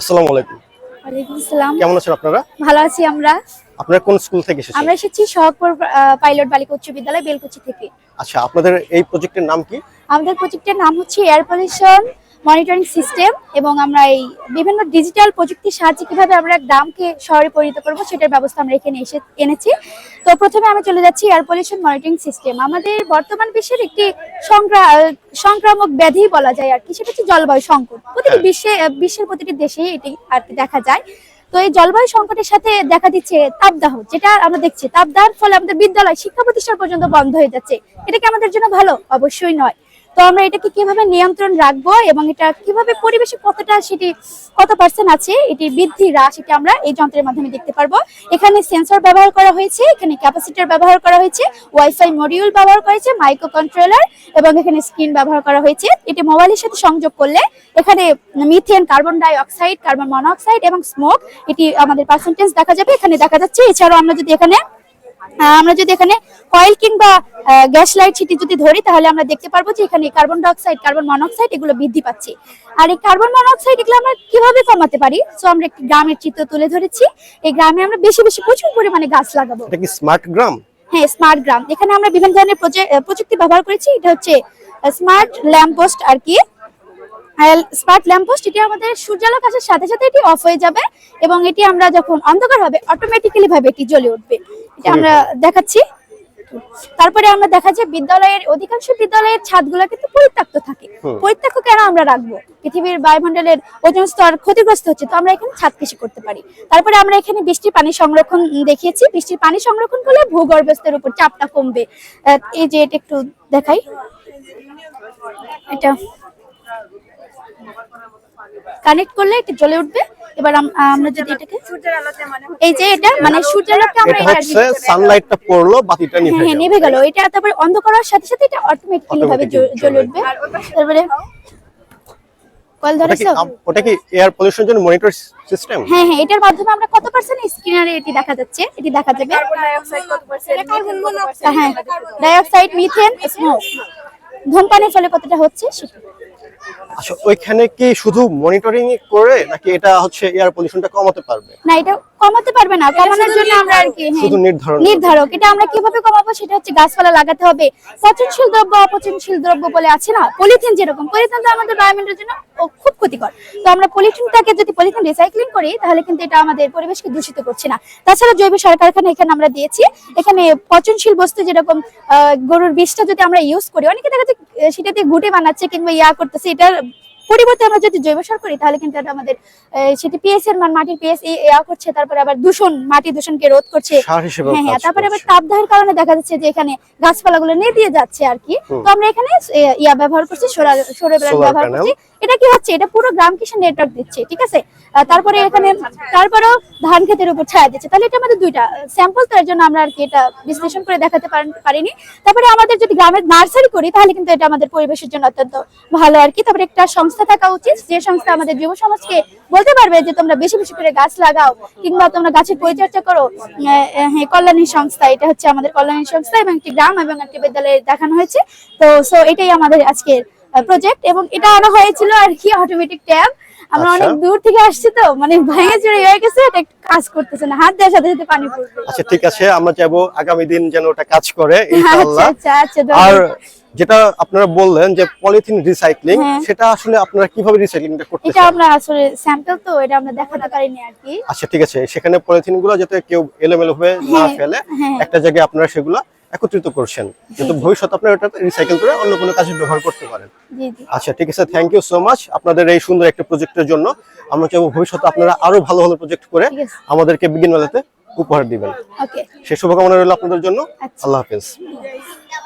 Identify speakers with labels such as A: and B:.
A: আসসালামু আলাইকুম।
B: ওয়ালাইকুম আসসালাম।
A: কেমন আছেন আপনারা?
B: ভালো আছি আমরা।
A: আপনারা কোন স্কুল থেকে এসেছেন?
B: আমরা এসেছি শহরপুর পাইলট বালিকা উচ্চ বিদ্যালয় বেলকুচি থেকে।
A: আচ্ছা আপনাদের এই প্রজেক্টের নাম কি?
B: আমাদের প্রজেক্টের নাম হচ্ছে এয়ার পলিউশন মনিটরিং সিস্টেম এবং আমরা এই বিভিন্ন ডিজিটাল প্রযুক্তির সাহায্যে কীভাবে আমরা গ্রামকে শহরে পরিণত করব সেটার ব্যবস্থা আমরা এখানে এসে এনেছি। তো প্রথমে আমি চলে যাচ্ছি এয়ার পলিউশন মনিটরিং সিস্টেম আমাদের বর্তমান বিশ্বের একটি সংক্রা- সংক্রামক ব্যাধি বলা যায় আর কি সেটা হচ্ছে জলবায়ু সংকট। প্রতিটি
A: হ্যাঁ।
B: বিশ্বে বিশ্বের প্রতিটি দেশেই এটি আর কি দেখা যায়। তো এই জলবায়ু সংকটের সাথে দেখা দিচ্ছে তাপদাহ যেটা আমরা দেখছি। তাপদাহের ফলে আমাদের বিদ্যালয় শিক্ষা প্রতিষ্ঠান পর্যন্ত বন্ধ হয়ে যাচ্ছে। এটা কি আমাদের জন্য ভালো? অবশ্যই নয়। তো আমরা এটাকে কীভাবে নিয়ন্ত্রণ রাখব এবং এটা কীভাবে পরিবেশে কতটা সেটি, কত পার্সেন্ট আছে, এটি বৃদ্ধি হ্রাস এটা আমরা এই যন্ত্রের মাধ্যমে দেখতে পারব। এখানে সেন্সর ব্যবহার করা হয়েছে, এখানে ক্যাপাসিটার ব্যবহার করা হয়েছে ওয়াইফাই মডিউল ব্যবহার করা হয়েছে মাইক্রো কন্ট্রোলার এবং এখানে স্ক্রিন ব্যবহার করা হয়েছে। এটি মোবাইলের সাথে সংযোগ করলে এখানে methane carbon dioxide carbon monoxide এবং স্মোক এটি আমাদের পার্সেন্টেজ দেখা যাবে। এখানে দেখা যাচ্ছে, এছাড়াও আমরা যদি এখানে আমরা যদি এখানে কয়েল কিংবা গ্যাস লাইট সেটি যদি ধরি তাহলে আমরা দেখতে পারব যে এখানে কার্বন ডাইঅক্সাইড কার্বন মনোক্সাইড এগুলো বৃদ্ধি পাচ্ছে। আর এই কার্বন মনোক্সাইড এগুলো আমরা কীভাবে কমাতে পারি? সো আমরা একটি গ্রামের চিত্র তুলে ধরেছি। এই গ্রামে আমরা বেশি বেশি প্রচুর পরিমাণে গাছ লাগাবো।
A: এটা কি স্মার্ট গ্রাম
B: হ্যাঁ স্মার্ট গ্রাম এখানে আমরা বিভিন্ন ধরনের প্রযুক্তি ব্যবহার করেছি। এটা হচ্ছে স্মার্ট ল্যাম্প পোস্ট আর কি। স্মার্ট ল্যাম্প পোস্ট এটি আমাদের সূর্যালোক আসার সাথে সাথে এটি অফ হয়ে যাবে এবং এটি আমরা যখন অন্ধকার হবে অটোমেটিক্যালি ভাবে এটি জ্বলে উঠবে। এটা আমরা দেখাচ্ছি। তারপরে আমরা দেখা যায় বিদ্যালয়ের অধিকাংশ বিদ্যালয়ের ছাদগুলো কিন্তু পরিত্যক্ত থাকে। পরিত্যক্ত কেন আমরা রাখব? পৃথিবীর বায়ুমণ্ডলের ওজন স্তর ক্ষতিগ্রস্ত হচ্ছে তো আমরা এখানে ছাদ কৃষি করতে পারি। তারপরে আমরা এখানে বৃষ্টির পানি সংরক্ষণ দেখিয়েছি। বৃষ্টির পানি সংরক্ষণ করলে ভূগর্ভস্থের উপর চাপটা কমবে। এই যে এটা একটু দেখাই। এটা কানেক্ট করলে এটা জ্বলে উঠবে। এবার আমরা যদি এটাকে এই যে এটা মানে সূর্যালোককে আমরা
A: এটা
B: এটা
A: হচ্ছে সানলাইটটা পড়ল বাতিটা নিভে
B: হ্যাঁ হ্যাঁ
A: গেল।
B: নিভে গেল। এটা তারপরে অন্ধকার হওয়ার সাথে সাথে এটা অটোমেটিক্যালি ভাবে জ্বলে উঠবে। তারপরে কল ধরেছো?
A: ওটা কি এয়ার পলিউশন জন্য মনিটর সিস্টেম
B: হ্যাঁ হ্যাঁ এটার মাধ্যমে আমরা কত পার্সেন্ট স্ক্রিনারে এটি দেখা যাচ্ছে? এটি দেখা যাবে। কার্বন ডাইঅক্সাইড কত পার্সেন্ট হ্যাঁ ডাইঅক্সাইড মিথেন স্মোক ধূমপানের ফলে কতটা হচ্ছে সেটা।
A: আচ্ছা ওইখানে কি শুধু মনিটরিং করে নাকি এটা হচ্ছে এয়ার পলিউশনটা কমাতে পারবে?
B: না এটা কমাতে পারবে না কমানোর জন্য আমরা আর কি হ্যাঁ,
A: শুধু নির্ধারণ
B: নির্ধারক। এটা আমরা কীভাবে কমাবো সেটা হচ্ছে গাছপালা লাগাতে হবে। পচনশীল দ্রব্য অপচনশীল দ্রব্য বলে আছে না? পলিথিন যেরকম পলিথিন তো আমাদের জন্য খুব ক্ষতিকর। তো আমরা পলিথিনটাকে যদি পলিথিন রিসাইক্লিং করি তাহলে কিন্তু এটা আমাদের পরিবেশকে দূষিত করছে না। তাছাড়া জৈব সার কারখানা এখানে আমরা দিয়েছি। এখানে পচনশীল বস্তু যেরকম আহ, গরুর বিষটা যদি আমরা ইউজ করি অনেকে দেখা যাচ্ছে দিয়ে ঘুটে বানাচ্ছে কিংবা ইয়া করতেছে এটার পরিবর্তে আমরা যদি জৈব সার করি তাহলে কিন্তু আমাদের সেটি পিএস এর মান মাটির পিএস ইয়া করছে তারপরে আবার দূষণ মাটি দূষণকে রোধ করছে। হ্যাঁ হ্যাঁ তারপরে আবার তাপদাহের কারণে দেখা যাচ্ছে যে এখানে গাছপালাগুলো নিয়ে যাচ্ছে আর কি। তো আমরা এখানে ইয়া ব্যবহার করছি সোলার সোলার ব্যবহার করছি। এটা কি হচ্ছে? এটা পুরো গ্রাম কৃষি নেটওয়ার্ক দিচ্ছে ঠিক আছে? তারপরে এখানে তারপরেও ধান ক্ষেতের উপর ছায়া দিচ্ছে। তাহলে এটা আমাদের দুইটা স্যাম্পল তো এর জন্য আমরা আর কি এটা বিশ্লেষণ করে দেখাতে পারিনি। তারপরে আমাদের যদি গ্রামের নার্সারি করি তাহলে কিন্তু এটা আমাদের পরিবেশের জন্য অত্যন্ত ভালো আর কি। তারপরে একটা সংস্থা থাকা উচিত। যে সংস্থা আমাদের যুব সমাজকে বলতে পারবে যে তোমরা বেশি বেশি করে গাছ লাগাও কিংবা তোমরা গাছের পরিচর্যা করো হ্যাঁ কল্যাণী সংস্থা এটা হচ্ছে আমাদের কল্যাণী সংস্থা এবং একটি গ্রাম এবং একটি বিদ্যালয়ে দেখানো হয়েছে। তো সো এটাই আমাদের আজকের প্রজেক্ট এবং এটা আনা হয়েছিল আর কি অটোমেটিক ট্যাব আমরা
A: আচ্ছা।
B: অনেক দূর থেকে আসছি তো মানে ভেঙে চুরে হয়ে গেছে এটা কাজ করতেছে না। হাত দেওয়ার সাথে সাথে পানি পড়বে।
A: আচ্ছা ঠিক আছে আমরা চাইব আগামী দিন যেন ওটা কাজ করে
B: আচ্ছা
A: ইনশাআল্লাহ।
B: আচ্ছা আচ্ছা
A: আর। যেটা আপনারা বললেন যে পলিথিন রিসাইক্লিং
B: হ্যাঁ।
A: সেটা আসলে আপনারা কীভাবে রিসাইক্লিংটা
B: এটা আমরা আসলে স্যাম্পল তো এটা আমরা দেখাতে পারিনি আর কি।
A: আচ্ছা ঠিক আছে। সেখানে পলিথিনগুলো যাতে কেউ এলোমেলো হয়ে না
B: হ্যাঁ,
A: ফেলে
B: হ্যাঁ।
A: একটা জায়গায় আপনারা সেগুলো একত্রিত করছেন। যাতে ভবিষ্যতে আপনারা এটা রিসাইকেল করে অন্য কোনো কাজে ব্যবহার করতে পারেন।
B: জি জি।
A: আচ্ছা ঠিক আছে। থ্যাংক ইউ সো মাচ আপনাদের এই সুন্দর একটা প্রজেক্টের জন্য। আমরা চাইব ভবিষ্যতে আপনারা আরও ভালো ভালো প্রজেক্ট করে আমাদেরকে বিজ্ঞান মেলাতে উপহার দিবেন।
B: ওকে
A: সে শুভকামনা রইল আপনাদের জন্য।
B: আচ্ছা।
A: আল্লাহ হাফেজ।